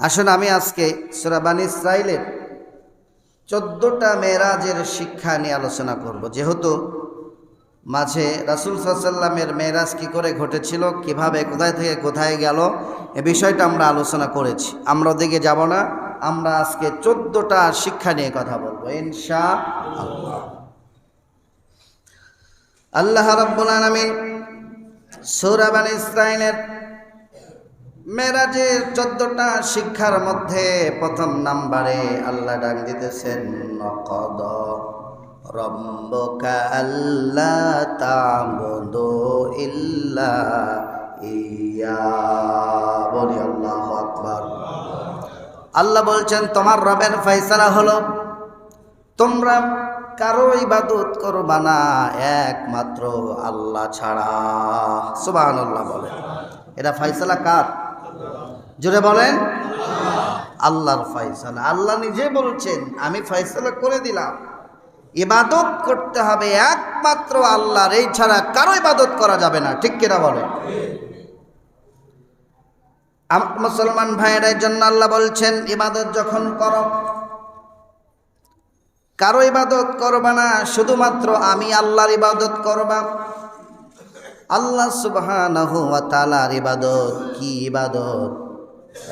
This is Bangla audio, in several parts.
আসুন আমি আজকে সুরাবান ইসরায়েলের চোদ্দটা মেয়েরাজের শিক্ষা নিয়ে আলোচনা করব। যেহেতু মাঝে রাসুল সাল্লামের মেয়েরাজ কী করে ঘটেছিল, কীভাবে, কোথায় থেকে কোথায় গেল, এ বিষয়টা আমরা আলোচনা করেছি। আমরা ওদিকে যাব না, আমরা আজকে চোদ্দটা শিক্ষা নিয়ে কথা বলব, ইনশা আল্লাহ। আল্লাহ রাব্বুল আলামিন সূরা বানী ইসরাইলের মেরাজের চোদ্দটা শিক্ষার মধ্যে প্রথম নাম্বারে আল্লাহ ডাক দিতেছেন, নকদ রব্বকা আল্লাহ তাবুদু ইল্লা ইয়া বলি, আল্লাহু আল্লাহ বলছেন, তোমার রবের ফয়সালা হলো, তোমরা কারও ইবাদত করবা না, একমাত্র আল্লাহ ছাড়া। সুবহানাল্লাহ বলে এটা ফয়সালা কার? জোরে বলেন। আল্লাহর ফয়সালা। আল্লাহ নিজে বলছেন, আমি ফয়সালা করে দিলাম। ইবাদত করতে হবে একমাত্র আল্লাহর। এই ছাড়া কারও ইবাদত করা যাবে না। ঠিক কিনা বলে মুসলমান ভাইয়ের জন্য আল্লাহ বলছেন, ইবাদত যখন করো, কারও ইবাদত করবা না, শুধুমাত্র আমি আল্লাহর ইবাদত করবা। আল্লাহ তাআলার ইবাদত কি ইবাদত?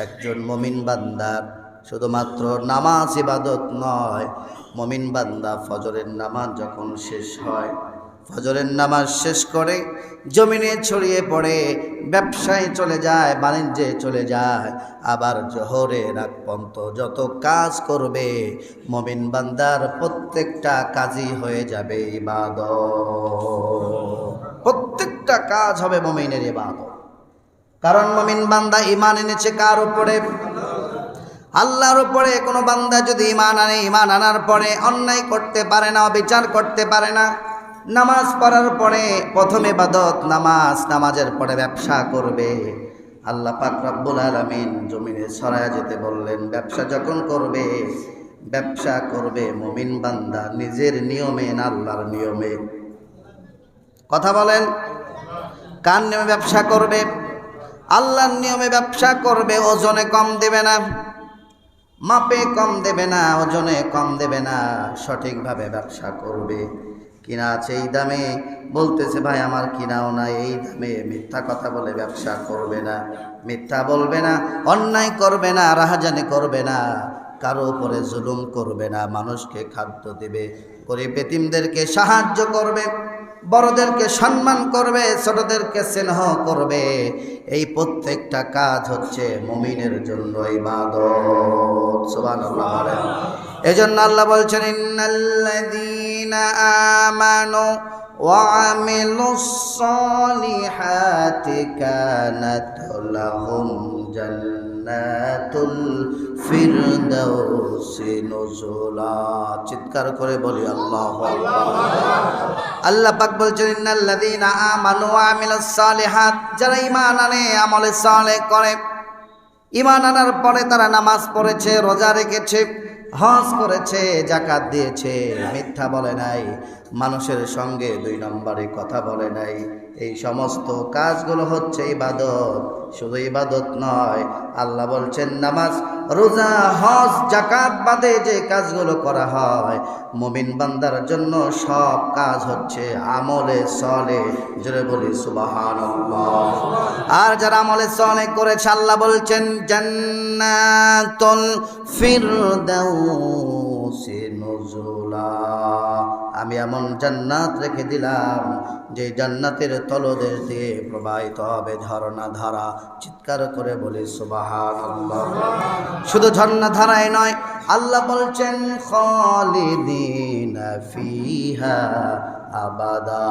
একজন মমিন বান্দার শুধুমাত্র নামাজ ইবাদত নয়, মমিন বান্দা ফজরের নামাজ যখন শেষ হয়, ফজরের নামাজ শেষ করে জমিনে ছড়িয়ে পড়ে, ব্যবসায় চলে যায়, বাণিজ্যে চলে যায়, আবার জোহরের আগ পর্যন্ত যত কাজ করবে, মমিন বান্দার প্রত্যেকটা কাজই হয়ে যাবে ইবাদত। প্রত্যেকটা কাজ হবে মমিনের ইবাদত। কারণ মমিন বান্দা ইমান এনেছে কার উপরে? আল্লাহর উপরে। কোনো বান্দা যদি ইমান আনে ইমান আনার পরে অন্যায় করতে পারে না বিচার করতে পারে না, নামাজ পড়ার পরে প্রথমে বাদত নামাজ, নামাজের পরে ব্যবসা করবে। আল্লাহ পাক রব্বুল আলামিন জমিনে ছড়ায় যেতে বললেন, ব্যবসা যখন করবে, ব্যবসা করবে মমিন বান্দা নিজের নিয়মে না আল্লাহর নিয়মে। কথা বলেন, কার নিয়মে ব্যবসা করবে? আল্লাহর নিয়মে ব্যবসা করবে, ওজনে কম দেবে না। মাপে কম দেবে না, ওজনে কম দেবে না। সঠিকভাবে ব্যবসা করবে। কিনা আছে এই দামে? বলতেছে, ভাই, আমার কিনাও না এই দামে মিথ্যা কথা বলে ব্যবসা করবে না। মিথ্যা বলবে না, অন্যায় করবে না, রাহাজানি করবে না। কারও উপরে জুলুম করবে না, মানুষকে খাদ্য দেবে। গরিব বেতিমদেরকে সাহায্য করবে। বড়দেরকে সম্মান করবে, ছোটদেরকে স্নেহ করবে। এই প্রত্যেকটা কাজ হচ্ছে মুমিনের জন্য ইবাদত। বলেন। এজন্য আল্লাহ বলছেন, ইন্নাল্লাযীনা আমানু জান্নাতুল ফিরদাউসি নুজুলা। চিৎকার করে বলি, আল্লাহু আল্লাহ পাক বলছেন, ইন্নাল্লাযীনা আমানু ওয়া আমিলুস সালিহাত যারা ঈমান আনে, আমলে সালেহ করে। ঈমান আনার পরে তারা নামাজ পড়েছে, রোজা রেখেছে, হজ করেছে জাকাত দিয়েছে। মিথ্যা বলে নাই। মানুষের সঙ্গে দুই নম্বরে কথা বলে নাই। এই সমস্ত কাজগুলো হচ্ছে ইবাদত। শুধু ইবাদত নয়, আল্লাহ বলছেন, নামাজ, রোজা, হজ জাকাত বাদে যে কাজগুলো করা হয়, মুমিন বান্দার জন্য সব কাজ হচ্ছে আমলে সলে। জোরে বলি সুবাহান আর যারা আমলে সলে করেছে, আল্লাহ বলছেন, জান্নাতুল ফিরদাউসি নুজুলা। আমি এমন জান্নাত রেখে দিলাম, যে জান্নাতের তলদেশ দিয়ে প্রবাহিত হবে ঝর্ণা ধারা। চিৎকার করে বলি সুবাহান শুধু ঝর্ণা ধারায় নয়, আল্লাহ বলছেন আবাদা।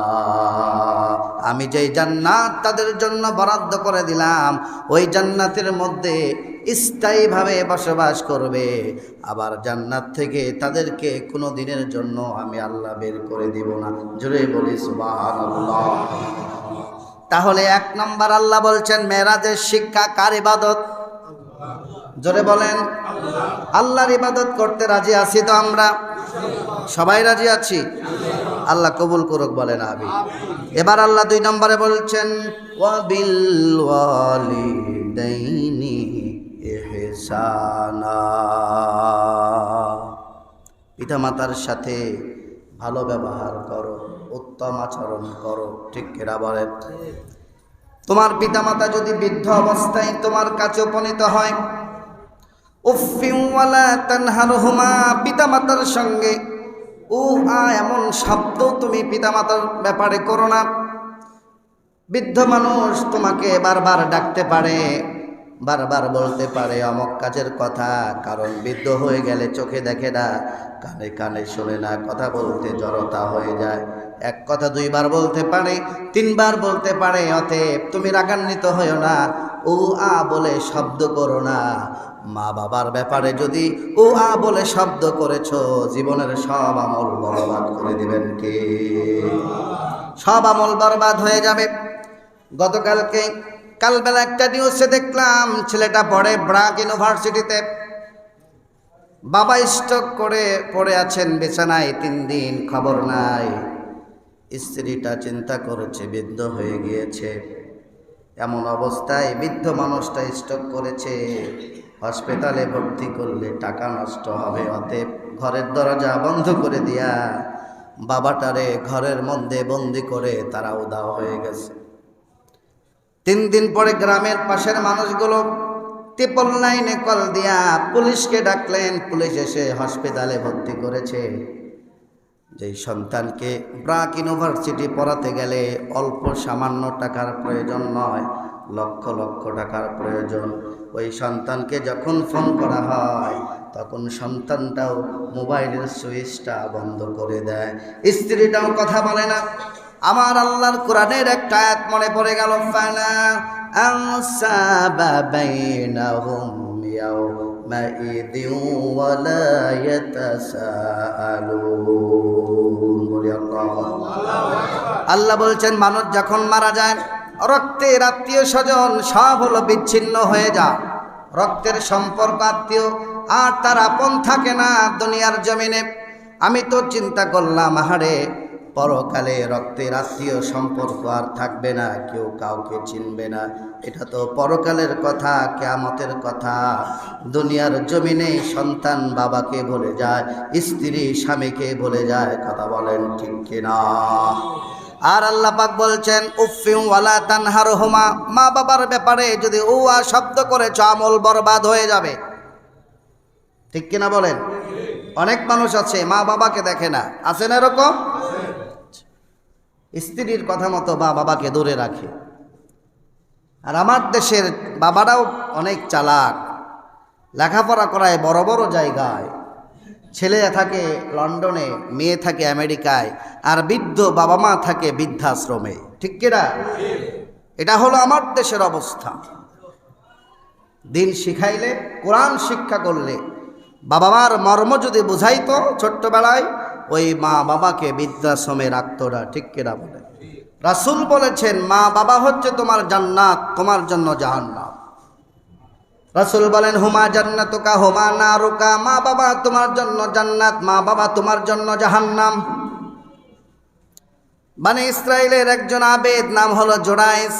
আমি যেই জান্নাত তাদের জন্য বরাদ্দ করে দিলাম, ওই জান্নাতের মধ্যে স্থায়ীভাবে বসবাস করবে। আবার জান্নাত থেকে তাদেরকে কোনো দিনের জন্য আমি আল্লাহ বের করে দিব না। জুড়ে বলি তাহলে এক নম্বর আল্লাহ বলছেন মেরাজের শিক্ষা কার ইবাদত? জোরে বলেন, আল্লাহর ইবাদত করতে রাজি আছি তো আমরা? সবাই রাজি আছি? আল্লাহ কবুল করুক, বলেন আবি এবার আল্লাহ দুই নম্বরে বলছেন ওয়াবিল ওয়ালিদাইনি। ইহসানা পিতামাতার সাথে ভালো ব্যবহার করো, উত্তম আচরণ করো, ঠিক কেরা বলেন? তোমার পিতামাতা যদি বৃদ্ধ অবস্থায় তোমার কাছে উপনীত হয় উফিওয়ালা তানহারহুমা, পিতামাতার সঙ্গে ও আ এমন শব্দ তুমি পিতামাতার ব্যাপারে করো না। বৃদ্ধ মানুষ তোমাকে বারবার ডাকতে পারে বারবার বলতে পারে অমক কাজের কথা, কারণ বৃদ্ধ হয়ে গেলে চোখে দেখে না, কানে কানে শোনে না, কথা বলতে জড়তা হয়ে যায়। এক কথা দুইবার বলতে পারে, তিনবার বলতে পারে, অতএব তুমি রাগান্বিত হয়েও না। ও আ বলে শব্দ করো না। মা বাবার ব্যাপারে যদি ও আ বলে শব্দ করেছ, জীবনের সব আমল বরবাদ করে দিবেন কে? সব আমল বরবাদ হয়ে যাবে। গতকালকে কালবেলা একটা নিউজে দেখলাম, ছেলেটা পড়ে ব্রাক ইউনিভার্সিটিতে। বাবা স্টক করে পড়ে আছেন, বিছানায় তিন দিন খবর নাই। স্ত্রীটা চিন্তা করেছে, বৃদ্ধ হয়ে গিয়েছে। এমন অবস্থায় বৃদ্ধ মানুষটা স্টক করেছে। হসপিটালে ভর্তি করলে টাকা নষ্ট হবে, অতএব ঘরের দরজা বন্ধ করে দিয়া বাবাটারে ঘরের মধ্যে বন্দি করে তারা উদাও হয়ে গেছে। তিন দিন পরে গ্রামের পাশের মানুষগুলো ট্রিপল লাইনে কল দিয়া পুলিশকে ডাকলেন। পুলিশ এসে হসপিটালে ভর্তি করেছে। যেই সন্তানকে ব্রাক ইউনিভার্সিটি পড়াতে গেলে অল্প সামান্য টাকার প্রয়োজন নয়, লক্ষ লক্ষ টাকার প্রয়োজন। ওই সন্তানকে যখন ফোন করা হয়, তখন সন্তানটাও মোবাইলের সুইচটা বন্ধ করে দেয়। স্ত্রীটাও কথা বলে না। আমার আল্লাহর কোরআনের একটা আয়াত মনে পড়ে গেল আল্লাহ বলছেন, মানুষ যখন মারা যায়, রক্তের আত্মীয় স্বজন সব হলো বিচ্ছিন্ন হয়ে যা রক্তের সম্পর্ক আত্মীয়, আর তার আপন থাকে না দুনিয়ার জমিনে। আমি তো চিন্তা করলাম, আহারে পরকালে রক্তের আত্মীয় সম্পর্ক আর থাকবে না, কেউ কাউকে চিনবে না। এটা তো পরকালের কথা, কেয়ামতের কথা। দুনিয়ার জমিনে সন্তান বাবাকে বলে যায়, স্ত্রী স্বামীকে বলে যায়, কথা বলেন ঠিক কিনা? আর আল্লাহ পাক বলছেন উফিউ ওয়ালা তানহার হোমা মা বাবার ব্যাপারে যদি আ শব্দ করেছ, আমল বরবাদ হয়ে যাবে। ঠিক কিনা বলেন? অনেক মানুষ আছে, মা বাবাকে দেখে না। আছে না এরকম? স্ত্রীর কথা মতো বা বাবাকে দূরে রাখে। আর আমার দেশের বাবারাও অনেক চালাক। লেখাপড়া করায় বড় বড় জায়গায়। ছেলে থাকে লন্ডনে, মেয়ে থাকে আমেরিকায়, আর বৃদ্ধ বাবা মা থাকে বৃদ্ধাশ্রমে। ঠিক কিনা এটা হলো আমার দেশের অবস্থা। দিন শিখাইলে, কোরআন শিক্ষা করলে বাবা মার মর্ম যদি বুঝাইতো ছোট্টবেলায় ওই মা বাবাকে বৃদ্ধাশ্রমে রাখতো না ঠিক কিনা বলে? রাসুল বলেছেন, মা বাবা হচ্ছে তোমার জান্নাত, তোমার জন্য জাহান্নাম। রাসুল বলেন, হুমা জান্নাতুকা, হুমা না রুকা মা বাবা তোমার জন্য জান্নাত, মা বাবা তোমার জন্য জাহান্নাম। মানে ইসরায়েলের একজন আবেদ, নাম হলো জোড়াইস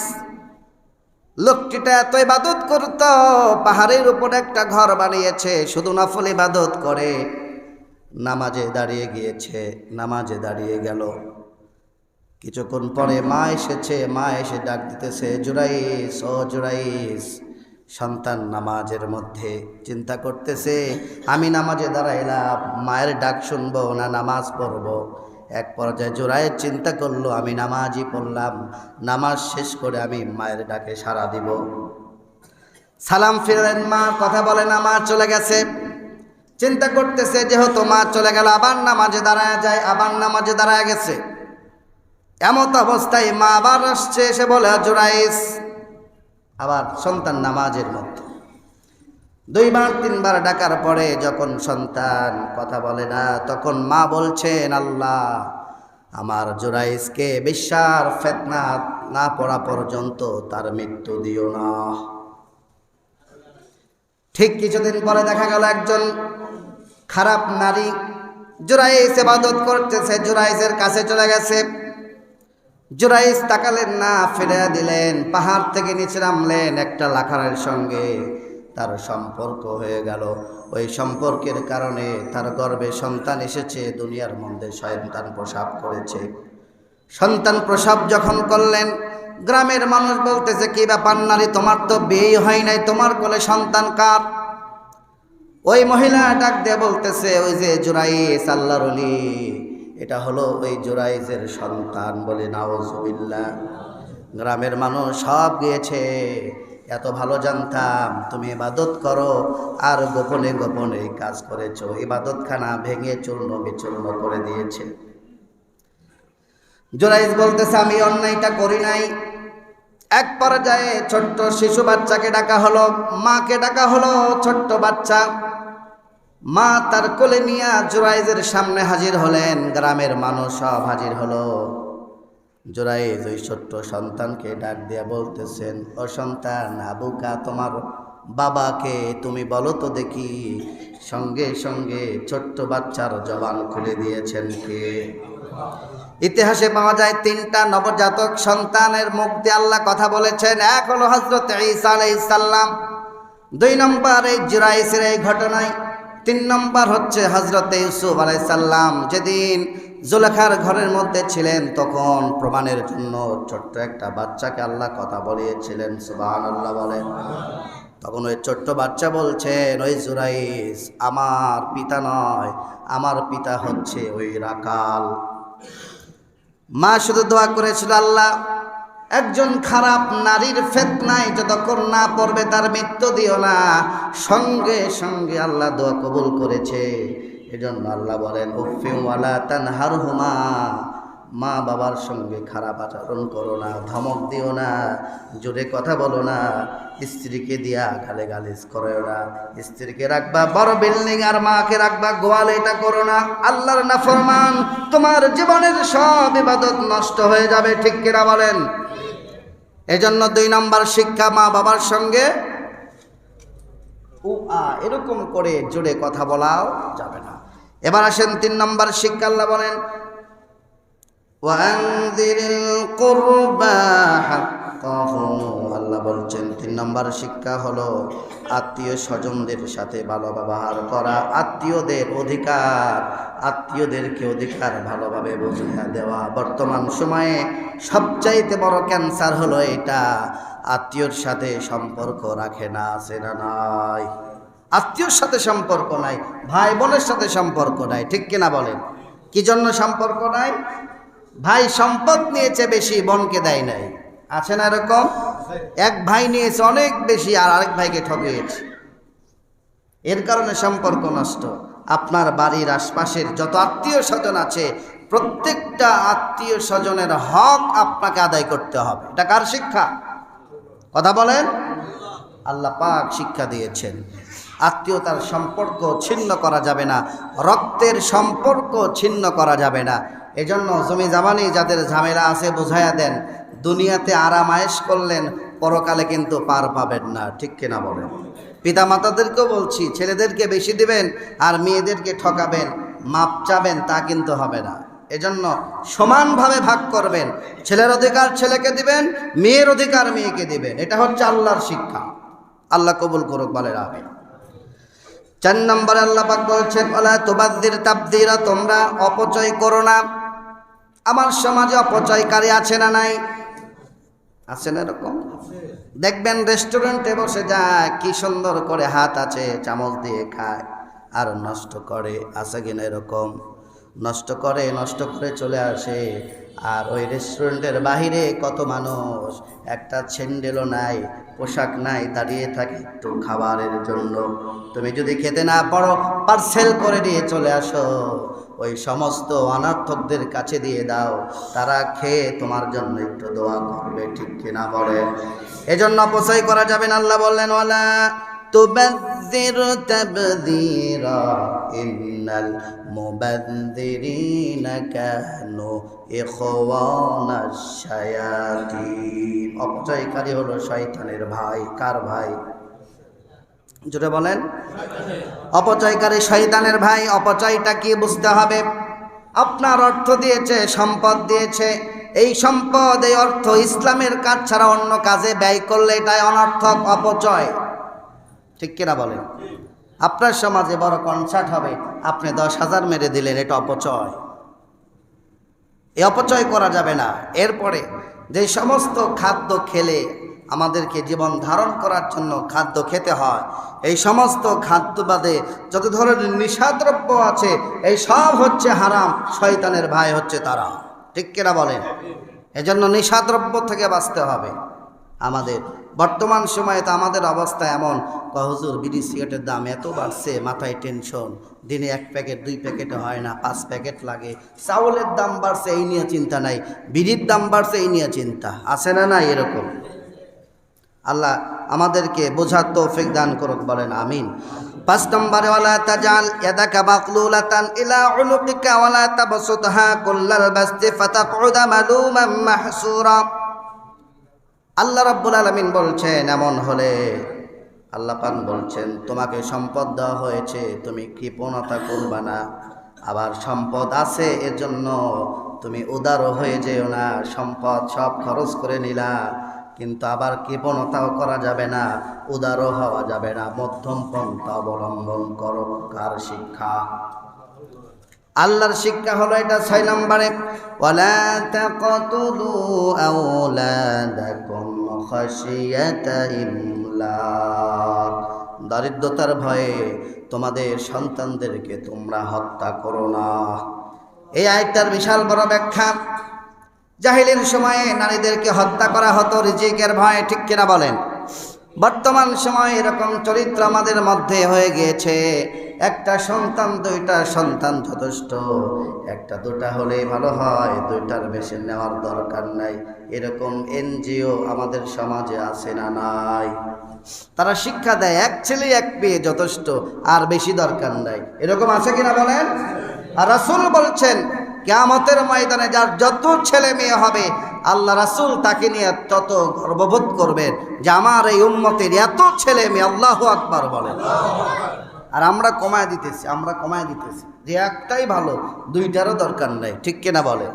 লোকটিটা এত ইবাদত করত, পাহাড়ের উপর একটা ঘর বানিয়েছে, শুধু নফল ইবাদত করে। নামাজে দাঁড়িয়ে গিয়েছে, নামাজে দাঁড়িয়ে গেল। কিছুক্ষণ পরে মা এসেছে, মা এসে ডাক দিতেছে জুরাইস ও জুরাইস সন্তান নামাজের মধ্যে চিন্তা করতেছে, আমি নামাজে দাঁড়াইলাম, মায়ের ডাক শুনব না নামাজ পড়ব? এক পর্যায়ে জোড়ায়ের চিন্তা করল, আমি নামাজই পড়লাম, নামাজ শেষ করে আমি মায়ের ডাকে সাড়া দিব। সালাম ফিরলেন মা, কথা বলে না মা চলে গেছে। চিন্তা করতেছে যেহেতু মা চলে গেল, আবার নামাজে দাঁড়ায় যায়, আবার নামাজে দাঁড়ায় গেছে। এমত অবস্থায় মা আবার আসছে, এসে বলে জোড়াইস আবার সন্তান নামাজের মধ্যে। দুইবার, তিনবার ডাকার পরে যখন সন্তান কথা বলে না, তখন মা বলছেন, আল্লাহ, আমার জোরাইসকে বিশ্বার ফেতনা না পড়া পর্যন্ত তার মৃত্যু দিও না। ঠিক কিছুদিন পরে দেখা গেল একজন খারাপ নারী জোরাইস এবাদত করতেছে জোরাইসের কাছে চলে গেছে। জোরাইস তাকালেন না ফিরে দিলেন, পাহাড় থেকে নিচে নামলেন একটা লাখারের সঙ্গে। তার সম্পর্ক হয়ে গেল। ওই সম্পর্কের কারণে তার গর্ভে সন্তান এসেছে, দুনিয়ার মধ্যে সন্তান প্রসাব করেছে। সন্তান প্রসাব যখন করলেন গ্রামের মানুষ বলতেছে, কি ব্যাপার নারী, তোমার তো বিয়ে হয় নাই, তোমার কোলে সন্তান কার? ওই মহিলা ডাক দিয়ে বলতেছে, ওই যে জুরাইস, আল্লাহর এটা হলো ওই জোরাইজের সন্তান বলে নাওজুবিল্লাহ গ্রামের মানুষ সব গিয়েছে, এত ভালো জানতাম, তুমি ইবাদত করো, আর গোপনে গোপনে কাজ করেছ, ইবাদতখানা ভেঙে চূর্ণ বিচূর্ণ করে দিয়েছে। জোরাইজ বলতেছে, আমি অন্যায়টা করি নাই। এক পর্যায়ে ছোট্ট শিশু বাচ্চাকে ডাকা হলো, মাকে ডাকা হলো ছোট্ট বাচ্চা। মা তার কোলে নিয়ে জোরাইজের সামনে হাজির হলেন, গ্রামের মানুষ সব হাজির হলো। জোরাইজ ওই ছোট্ট সন্তানকে ডাক দিয়ে বলতেছেন, ও সন্তান, আবুকা, তোমার বাবাকে তুমি বলো তো দেখি। সঙ্গে সঙ্গে ছোট্ট বাচ্চার জবান খুলে দিয়েছেন কে? ইতিহাসে পাওয়া যায় তিনটা নবজাতক সন্তানের মুখ দিয়ে আল্লাহ কথা বলেছেন। এক হলো হজরত ঈসা আলাইসাল্লাম দুই নম্বর এই জুরাইসের এই ঘটনায়। তিন নম্বর হচ্ছে হজরত ইউসুফ আলাইসাল্লাম যেদিন জুলেখার ঘরের মধ্যে ছিলেন, তখন প্রমাণের জন্য ছোট্ট একটা বাচ্চাকে আল্লাহ কথা বলিয়েছিলেন সুবাহ আল্লাহ বলেন। তখন ওই ছোট্ট বাচ্চা বলছেন, ওই জুরাইস আমার পিতা নয়, আমার পিতা হচ্ছে ওই রাকাল। মা শুধু দোয়া করেছিল, আল্লাহ, একজন খারাপ নারীর ফেতনায় যতক্ষণ না পড়বে তার মৃত্যু দিও না। সঙ্গে সঙ্গে আল্লাহ দোয়া কবুল করেছে। এজন্য আল্লাহ বলেন উফিওয়ালা তানহার হুমা মা বাবার সঙ্গে খারাপ আচরণ করো না, ধমক দিও না, জোরে কথা বলো না, স্ত্রীকে দিয়া গালে গালিজ করো না, স্ত্রীকে রাখবা বড় বিল্ডিং আর মাকে রাখবা গোয়াল, এটা করো না। আল্লাহর নাফরমান, তোমার জীবনের সব ইবাদত নষ্ট হয়ে যাবে, ঠিক কিনা বলেন? এজন্য দুই নম্বর শিক্ষা মা বাবার সঙ্গে এরকম করে জোরে কথা বলাও যাবে না। এবার আসেন তিন নম্বর শিক্ষা, আল্লাহ বলেন وأنذر القربى حقه আল্লাহ বলছেন তিন নম্বর শিক্ষা হলো আত্মীয় স্বজনদের সাথে ভালো ব্যবহার করা আত্মীয়দের অধিকার আত্মীয়দেরকে অধিকার ভালোভাবে বুঝিয়ে দেওয়া বর্তমান সময়ে সবচাইতে বড় ক্যান্সার হলো এটা আত্মীয়র সাথে সম্পর্ক রাখে না আছে না নাই আত্মীয়র সাথে সম্পর্ক নাই ভাই বোনের সাথে সম্পর্ক নাই ঠিক কিনা বলেন কি জন্য সম্পর্ক নাই ভাই সম্পদ নিয়েছে বেশি, বোনকে দেয় নাই। আছে না এরকম? এক ভাই নিয়েছে অনেক বেশি আর আরেক ভাইকে ঠকিয়েছে এর কারণে সম্পর্ক নষ্ট। আপনার বাড়ির আশপাশের যত আত্মীয় স্বজন আছে, প্রত্যেকটা আত্মীয় স্বজনের হক আপনাকে আদায় করতে হবে। এটা কার শিক্ষা? কথা বলেন। আল্লাহ পাক শিক্ষা দিয়েছেন। আত্মীয়তার সম্পর্ক ছিন্ন করা যাবে না, রক্তের সম্পর্ক ছিন্ন করা যাবে না। এজন্য জমি জামানি যাদের ঝামেলা আছে বুঝাইয়া দেন, দুনিয়াতে আরাম আয়েশ করলেন, পরকালে কিন্তু পার পাবেন না, ঠিক কিনা বলেন? পিতা মাতাদেরকেও বলছি, ছেলেদেরকে বেশি দিবেন আর মেয়েদেরকে ঠকাবেন, মাপ চাবেন, তা কিন্তু হবে না। এজন্য সমানভাবে ভাগ করবেন, ছেলের অধিকার ছেলেকে দিবেন, মেয়ের অধিকার মেয়েকে দিবেন, এটা হচ্ছে আল্লাহর শিক্ষা। আল্লাহ কবুল করুক বলে রাখে চার নম্বরে আল্লাহ পাক বলছেন তোবাদ্দির তাবদিরা, তোমরা অপচয় করো না। আমার সমাজে অপচয়কারী আছে না নাই? আছে না এরকম? দেখবেন রেস্টুরেন্টে বসে যায়, কি সুন্দর করে হাত আছে, চামচ দিয়ে খায়, আর নষ্ট করে, আছে কিনা এরকম? নষ্ট করে নষ্ট করে চলে আসে, আর ওই রেস্টুরেন্টের বাহিরে কত মানুষ, একটা ছেন্ডেলও নাই, পোশাক নাই, দাঁড়িয়ে থাকে একটু খাবারের জন্য। তুমি যদি খেতে না পারো পার্সেল করে দিয়ে চলে আসো। ওই সমস্ত অনার্থকদের কাছে দিয়ে দাও। তারা খেয়ে তোমার জন্য একটু দোয়া করবে, ঠিক কিনা বলে? এজন্য অপচয় করা যাবে না, আল্লাহ বললেন ওলা ইন্নাল অপচয়কারী হলো শয়তানের ভাই। কার ভাই? জোরে বলেন, অপচয়কারী শয়তানের ভাই, অপচয়টা কি বুঝতে হবে? আপনার অর্থ দিয়েছে, সম্পদ দিয়েছে। এই সম্পদ, এই অর্থ ইসলামের কাজ ছাড়া অন্য কাজে ব্যয় করলে এটাই অনর্থক অপচয়। ঠিক কিনা বলেন? আপনার সমাজে বড় কনসার্ট হবে, আপনি দশ হাজার মেরে দিলেন, এটা অপচয়। এ অপচয় করা যাবে না। এরপরে যে সমস্ত খাদ্য খেলে আমাদেরকে জীবন ধারণ করার জন্য খাদ্য খেতে হয়। এই সমস্ত খাদ্য বাদে যত ধরনের নিশাদ্রব্য আছে, এই সব হচ্ছে হারাম, শয়তানের ভাই হচ্ছে তারা। ঠিক কিনা বলেন? এজন্য নিশাদ্রব্য থেকে বাঁচতে হবে। আমাদের বর্তমান সময়ে তো আমাদের অবস্থা এমন হুজুর, বিড়ি, সিগারেটের দাম এত বাড়ছে, মাথায় টেনশন দিনে এক প্যাকেট, দুই প্যাকেটে হয় না, পাঁচ প্যাকেট লাগে। চাউলের দাম বাড়ছে, এই নিয়ে চিন্তা নাই। বিড়ির দাম বাড়ছে, এই নিয়ে চিন্তা। আছে না না এরকম? আল্লাহ আমাদেরকে বোঝার তৌফিক দান করুক, বলেন আমিন। পাঁচ নম্বরে, ওয়ালা তাজাল ইয়াদাকা মাকলুলাতান ইলা উনুকিকা ওয়ালা তাবসুতহা কুল্লাল বাসতি ফাতাকউদা মালুমান মাহসুরা। আল্লাহ রাব্বুল আলামিন বলছেন, এমন হলে আল্লাহ পান বলছেন, তোমাকে সম্পদ দেওয়া হয়েছে, তুমি কৃপণতা করবা না। আবার সম্পদ আছে, এর জন্য তুমি উদারও হয়ে যেও না, সম্পদ সব খরচ করে নিলা। কিন্তু আবার কৃপণতাও করা যাবে না, উদারও হওয়া যাবে না। মধ্যম পন্থা অবলম্বন করো কার শিক্ষা? আল্লাহর শিক্ষা হলো এটা ছয় নম্বরে দারিদ্রতার ভয়ে তোমাদের সন্তানদেরকে তোমরা হত্যা করো না। এই আয়টার বিশাল বড় ব্যাখ্যা। জাহিলের সময়ে নারীদেরকে হত্যা করা হতো, রিজিকের ভয়ে, ঠিক কিনা বলেন? বর্তমান সময়ে এরকম চরিত্র আমাদের মধ্যে হয়ে গিয়েছে। একটা সন্তান, দুইটা সন্তান যথেষ্ট। একটা, দুটা হলেই ভালো হয়, দুইটার বেশি নেওয়ার দরকার নাই। এরকম এনজিও আমাদের সমাজে আছে না নাই? তারা শিক্ষা দেয়, এক ছেলে, এক পেয়ে যথেষ্ট, আর বেশি দরকার নাই। এরকম আছে কিনা বলেন? আর রাসুল বলছেন কেয়ামতের ময়দানে যার যত ছেলে মেয়ে হবে, আল্লাহ রাসুল তাকে নিয়ে তত গর্ববোধ করবেন যে আমার এই উন্মতের এত ছেলে মেয়ে, আল্লাহ আকবার বলেন আর আমরা কমায় দিতেছি, আমরা কমায় দিতেছি। যে একটাই ভালো, দুইটারও দরকার নাই, ঠিক কিনা বলে?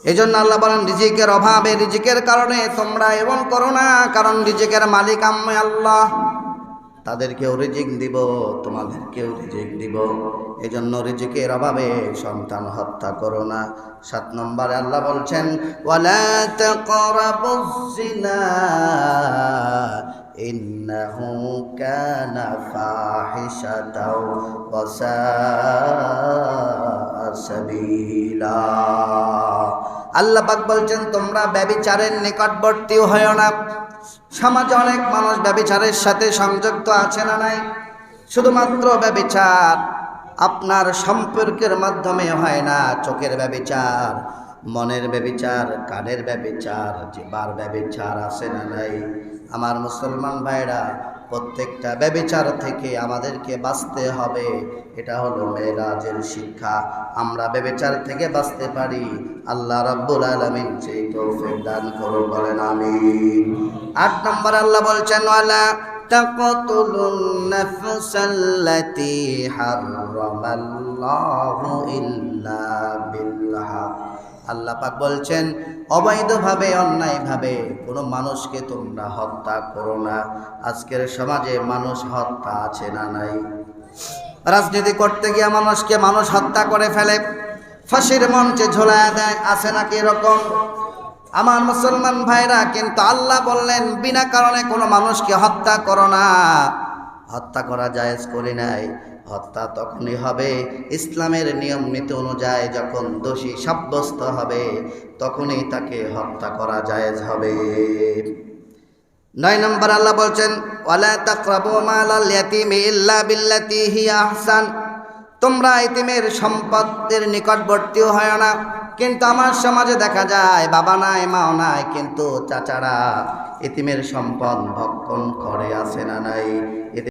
এই জন্য আল্লাহ বলেন, রিজিকের অভাবে, রিজিকের কারণে তোমরা এমন করো না, কারণ রিজিকের মালিক আম্মে আল্লাহ। তাদেরকেও রিজিক দিব, তোমাদেরকেও রিজিক দিব। এই জন্য রিজিকের অভাবে সন্তান হত্যা করো না। সাত নম্বরে আল্লাহ বলছেন ইন্নাহু কানা ফাহিশাতাও ওয়া সাআ সাবিলা। আল্লাহ পাক বলছেন, তোমরা ব্যবিচারের নিকটবর্তী হয় না। সমাজে অনেক মানুষ ব্যবিচারের সাথে সংযুক্ত আছে না নাই? শুধুমাত্র ব্যবিচার আপনার সম্পর্কের মাধ্যমে হয় না, চোখের ব্যবিচার, মনের ব্যবিচার, কানের ব্যবিচার জিবার ব্যবিচার আছে না নাই? আমার মুসলমান ভাইরা প্রত্যেকটা ব্যবিচার থেকে আমাদেরকে বাঁচতে হবে। এটা হলো মেয়েরাজের শিক্ষা। আমরা ব্যবিচার থেকে বাঁচতে পারি। আল্লাহ রাব্বুল আলামিন সেই তৌফিক দান করো বলেন আমি আট নম্বর আল্লাহ বলছেন, ওয়ালা তাকতুলুন নাফসাল্লাতী হারামাল্লাহু ইল্লা বিল হক। আল্লাহ পাক বলছেন, অবৈধভাবে, অন্যায়ভাবে কোনো মানুষকে তোমরা হত্যা করো না। আজকের সমাজে মানুষ হত্যা আছে না নাই? রাজনীতি করতে গিয়ে মানুষকে মানুষ হত্যা করে ফেলে, ফাঁসির মঞ্চে ঝোলায় দেয়, আছে নাকি এরকম? আমার মুসলমান ভাইরা, কিন্তু আল্লাহ বললেন, বিনা কারণে কোনো মানুষকে হত্যা করো না। হত্যা করা জায়েজ করে নাই। হত্যা তখনই হবে, ইসলামের নিয়ম নীতি অনুযায়ী যখন দোষী সাব্যস্ত হবে, তখনই তাকে হত্যা করা জায়েজ হবে। নয় নম্বর আল্লাহ বলছেন আহসান। তোমরা ইতিমের সম্পদের নিকটবর্তীও হয় না, কিন্তু আমার সমাজে দেখা যায়, বাবা নাই, মাও নাই, কিন্তু চাচারা ইতিমের সম্পদ ভক্ষণ করে, আসে না নাই।